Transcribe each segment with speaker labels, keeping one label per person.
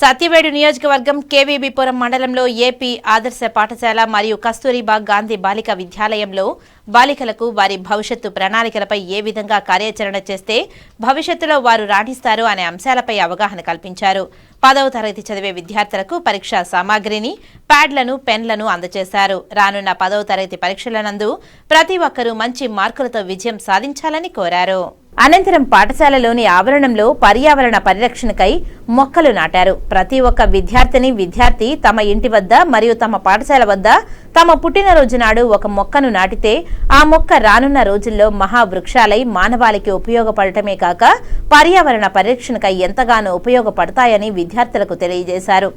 Speaker 1: సత్యవేడు నియోజకవర్గం కేవీబీపురం మండలంలో ఏపీ ఆదర్శ పాఠశాల మరియు కస్తూరిబా గాంధీ బాలిక విద్యాలయంలో బాలికలకు వారి భవిష్యత్తు ప్రణాళికలపై ఏ విధంగా కార్యాచరణ చేస్తే భవిష్యత్తులో వారు రాణిస్తారు అనే అంశాలపై అవగాహన కల్పించారు. పదవ తరగతి చదివే విద్యార్థులకు పరీక్షా సామాగ్రిని ప్యాడ్లను పెన్లను అందజేశారు. రానున్న పదవ తరగతి పరీక్షల నందు ప్రతి ఒక్కరూ మంచి మార్కులతో విజయం సాధించాలని కోరారు. అనంతరం పాఠశాలలోని ఆవరణంలో పర్యావరణ పరిరక్షణకై మొక్కలు నాటారు. ప్రతి ఒక్క విద్యార్థిని విద్యార్థి తమ ఇంటి వద్ద మరియు తమ పాఠశాల వద్ద తమ పుట్టినరోజు నాడు ఒక మొక్కను నాటితే ఆ మొక్క రానున్న రోజుల్లో మహావృక్షాలై మానవాళికి ఉపయోగపడటమే కాక పర్యావరణ పరిరక్షణకై ఎంతగానో ఉపయోగపడతాయని విద్యార్థులకు తెలియజేశారు.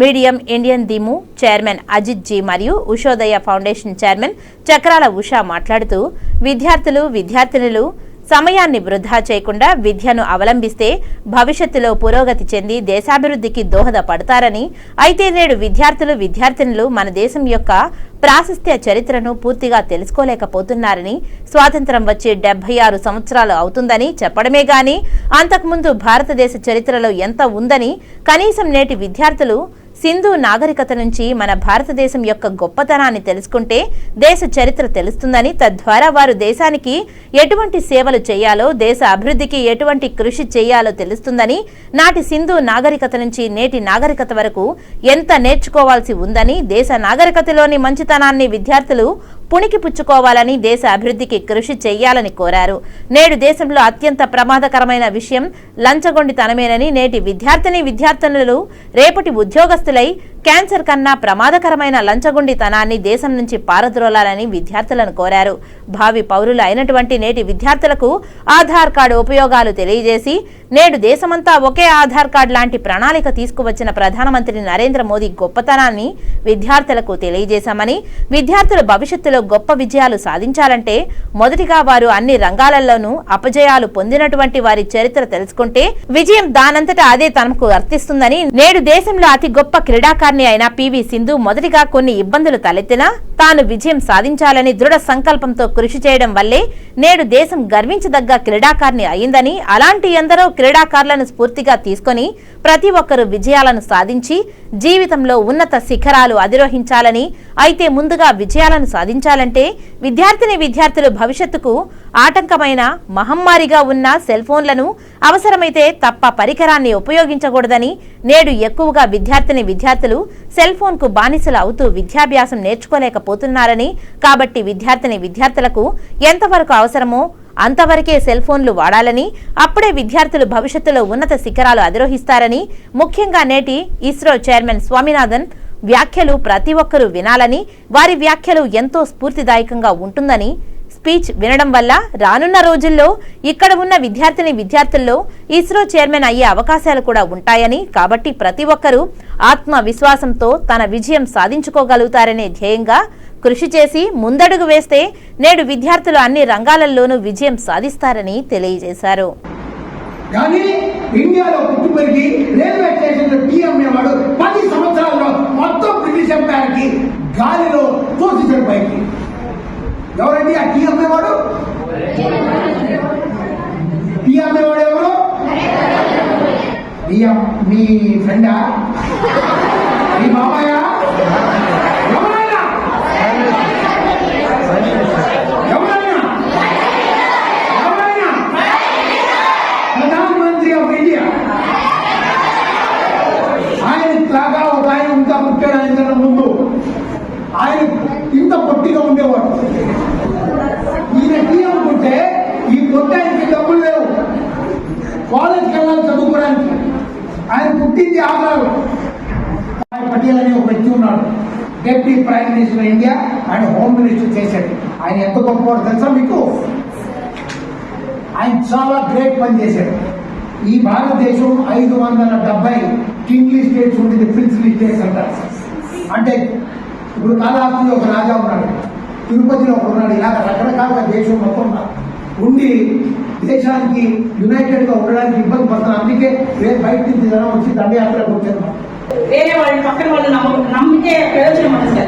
Speaker 1: మీడియం ఇండియన్ దిము చైర్మన్ అజిత్ జీ మరియు ఉషోదయ ఫౌండేషన్ చైర్మన్ చక్రాల ఉషా మాట్లాడుతూ విద్యార్థులు విద్యార్థినులు సమయాన్ని వృధా చేయకుండా విద్యను అవలంబిస్తే భవిష్యత్తులో పురోగతి చెంది దేశాభివృద్ధికి దోహదపడతారని అయితే నేడు విద్యార్థులు విద్యార్థినులు మన దేశం యొక్క ప్రాశస్త్య చరిత్రను పూర్తిగా తెలుసుకోలేకపోతున్నారని స్వాతంత్రం వచ్చి డెబ్బై ఆరు సంవత్సరాలు అవుతుందని చెప్పడమే గాని అంతకుముందు భారతదేశ చరిత్రలో ఎంత ఉందని కనీసం నేటి విద్యార్థులు సింధు నాగరికత నుంచి మన భారతదేశం యొక్క గొప్పతనాన్ని తెలుసుకుంటే దేశ చరిత్ర తెలుస్తుందని తద్వారా వారు దేశానికి ఎటువంటి సేవలు చేయాలో దేశ అభివృద్ధికి ఎటువంటి కృషి చేయాలో తెలుస్తుందని నాటి సింధు నాగరికత నుంచి నేటి నాగరికత వరకు ఎంత నేర్చుకోవాల్సి ఉందని దేశ నాగరికతలోని మంచితనాన్ని విద్యార్థులు పుణికి పుచ్చుకోవాలని దేశ అభివృద్ధికి కృషి చేయాలని కోరారు. నేడు దేశంలో అత్యంత ప్రమాదకరమైన విషయం లంచగొండితనమేనని నేటి విద్యార్థిని విద్యార్థినులు రేపటి ఉద్యోగస్తులై క్యాన్సర్ కన్నా ప్రమాదకరమైన లంచగొండితనాన్ని దేశం నుంచి పారద్రోలాలని విద్యార్థులను కోరారు. భావి పౌరులు అయినటువంటి నేటి విద్యార్థులకు ఆధార్ కార్డు ఉపయోగాలు తెలియజేసి నేడు దేశమంతా ఒకే ఆధార్ కార్డు లాంటి ప్రణాళిక తీసుకువచ్చిన ప్రధానమంత్రి నరేంద్ర మోదీ గొప్పతనాన్ని విద్యార్థులకు తెలియజేశామని విద్యార్థులు భవిష్యత్తులో గొప్ప విజయాలు సాధించాలంటే మొదటిగా వారు అన్ని రంగాలలోనూ అపజయాలు పొందినటువంటి వారి చరిత్ర తెలుసుకుంటే విజయం దానంతటా అదే తనకు వర్తిస్తుందని నేడు దేశంలో అతి గొప్ప క్రీడాకారిణి అయిన పివి సింధు మొదటిగా కొన్ని ఇబ్బందులు తలెత్తినా తాను విజయం సాధించాలని దృఢ సంకల్పంతో కృషి చేయడం వల్లే నేడు దేశం గర్వించదగ్గ క్రీడాకారిణి అయిందని అలాంటి ఎందరో క్రీడాకారులను స్ఫూర్తిగా తీసుకొని ప్రతి ఒక్కరూ విజయాలను సాధించి జీవితంలో ఉన్నత శిఖరాలు అధిరోహించాలని అయితే ముందుగా విజయాలను సాధించాలంటే విద్యార్థిని విద్యార్థులు భవిష్యత్తుకు ఆటంకమైన మహమ్మారిగా ఉన్న సెల్ ఫోన్లను అవసరమైతే తప్ప పరికరాన్ని ఉపయోగించకూడదని నేడు ఎక్కువగా విద్యార్థిని విద్యార్థులు సెల్ ఫోన్కు బానిసలు అవుతూ విద్యాభ్యాసం నేర్చుకోలేకపోతున్నారని కాబట్టి విద్యార్థిని విద్యార్థులకు ఎంతవరకు అవసరమో అంతవరకే సెల్ ఫోన్లు వాడాలని అప్పుడే విద్యార్థులు భవిష్యత్తులో ఉన్నత శిఖరాలు అధిరోహిస్తారని ముఖ్యంగా నేటి ఇస్రో చైర్మన్ స్వామినాథన్ వ్యాఖ్యలు ప్రతి ఒక్కరూ వినాలని వారి వ్యాఖ్యలు ఎంతో స్ఫూర్తిదాయకంగా ఉంటుందని స్పీచ్ వినడం వల్ల రానున్న రోజుల్లో ఇక్కడ ఉన్న విద్యార్థిని విద్యార్థుల్లో ఇస్రో చైర్మన్ అయ్యే అవకాశాలు కూడా ఉంటాయని కాబట్టి ప్రతి ఒక్కరూ ఆత్మవిశ్వాసంతో తన విజయం సాధించుకోగలుగుతారనే ధ్యేయంగా కృషి చేసి ముందడుగు వేస్తే నేడు విద్యార్థులు అన్ని రంగాలలోనూ విజయం సాధిస్తారని తెలియజేశారు.
Speaker 2: కానీ ఇండియాలో పుట్టి పెరిగి రైల్వే స్టేషన్లో టీ అమ్మేవాడు పది సంవత్సరాల్లో మొత్తం బ్రిటిష్ ఎంపైర్కి గాలిలో తోసిచ్చాడు పైకి. ఎవరండి ఆ టీ అమ్మేవాడు టీ అమ్మేవాడు ఎవరు? మీ ఫ్రెండా? మీ బాబాయ్ ఎవరైనా ఎవరైనా ఎవరైనా ప్రధానమంత్రి ఆఫ్ ఇండియా ఆయన లాగా ఒక ఆయన ఇంకా పుట్టాడు ఆయన కన్నా ముందు ఆయన ఇంత పొట్టిగా ఉండేవాడు ఈయన టీ అనుకుంటే ఈ పొట్టానికి డబ్బులు లేవు కాలేజ్కి వెళ్ళాలి చదువుకోవడానికి ఆయన పుట్టింది ఆగ్రాలో పటేల్ అనే ఒక వ్యక్తి ఉన్నాడు. డెప్యూటీ ప్రైమ్ మినిస్టర్ ఇండియా ఆయన హోమ్ మినిస్టర్ చేశాడు. ఆయన ఎంత గొప్పవాడు తెలుసా మీకు? ఆయన చాలా గ్రేట్ పని చేశాడు. ఈ భారతదేశం ఐదు వందల డెబ్బై కింగ్లీ స్టేట్స్ ఉండేది ప్రిన్సిపల్ స్టేట్స్ అంటారు. అంటే ఇప్పుడు కాళహస్తిలో ఒక రాజా ఉన్నాడు. తిరుపతిలో ఒక ఉన్నాడు. ఇలాగ రకరకాల దేశం మొత్తం ఉండి దేశానికి యునైటెడ్గా ఉండడానికి ఇబ్బంది పడుతున్నాం అందుకే రేపు బయట నుంచి జనం వచ్చి దండయాత్రకు వచ్చారు.
Speaker 3: వేరే వాళ్ళని పక్కన వాళ్ళు నమ్మ నమ్మితే ప్రయోజనం ఉంటుంది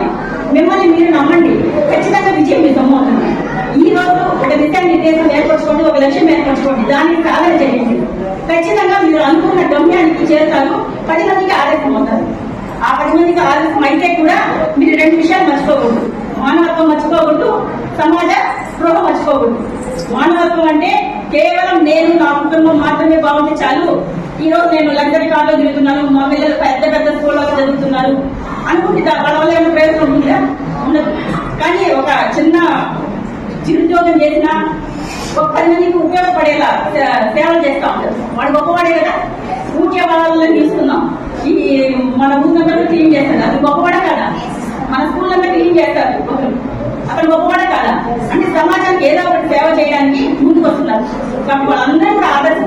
Speaker 3: మిమ్మల్ని మీరు నమ్మండి. ఖచ్చితంగా విజయం మీ సొమ్ము అవుతుంది ఈ రోజు ఒక దిశానిర్దేశం ఏర్పరచుకోండి ఒక లక్ష్యం ఏర్పరచుకోండి. దానికి సాధన చేయండి. ఖచ్చితంగా మీరు అనుకున్న గమ్యానికి చేరుతారు. పది మందికి మందికి ఆలస్యం అయితే కూడా మీరు రెండు విషయాలు మర్చిపోకూడదు. మానవత్వం మర్చిపోకూడదు సమాజ స్పృహ మర్చిపోకూడదు. మానవత్వం అంటే కేవలం నేను నా కుటుంబం మాత్రమే బాగుంటే చాలు. ఈ రోజు నేను లగ్జరీ కార్లో తిరుగుతున్నాను మా పిల్లలు పెద్ద పెద్ద స్కూల్లో చదువుతున్నారు. అనుకుంటే వాళ్ళ వల్ల ఏమైనా ప్రయోజనం ఉంటుందా? ఉండదు. కానీ ఒక చిన్న చిరుద్యోగం చేసినా ఒక పది మందికి ఉపయోగపడేలా సేవలు చేస్తా ఉంటారు. వాడు గొప్పవాడే కదా? ఊరికే వాళ్ళని తీసుకుందాం. ఈ మన ముందు క్లీన్ చేస్తారు అది గొప్పవాడే కదా మన స్కూల్ అంతా క్లీన్ చేస్తారు. అక్కడ గొప్పవాడే కాదా? అంటే సమాజానికి ఏదో ఒకటి సేవ చేయడానికి ముందుకు వస్తున్నారు కాబట్టి వాళ్ళందరూ కూడా ఆదర్శ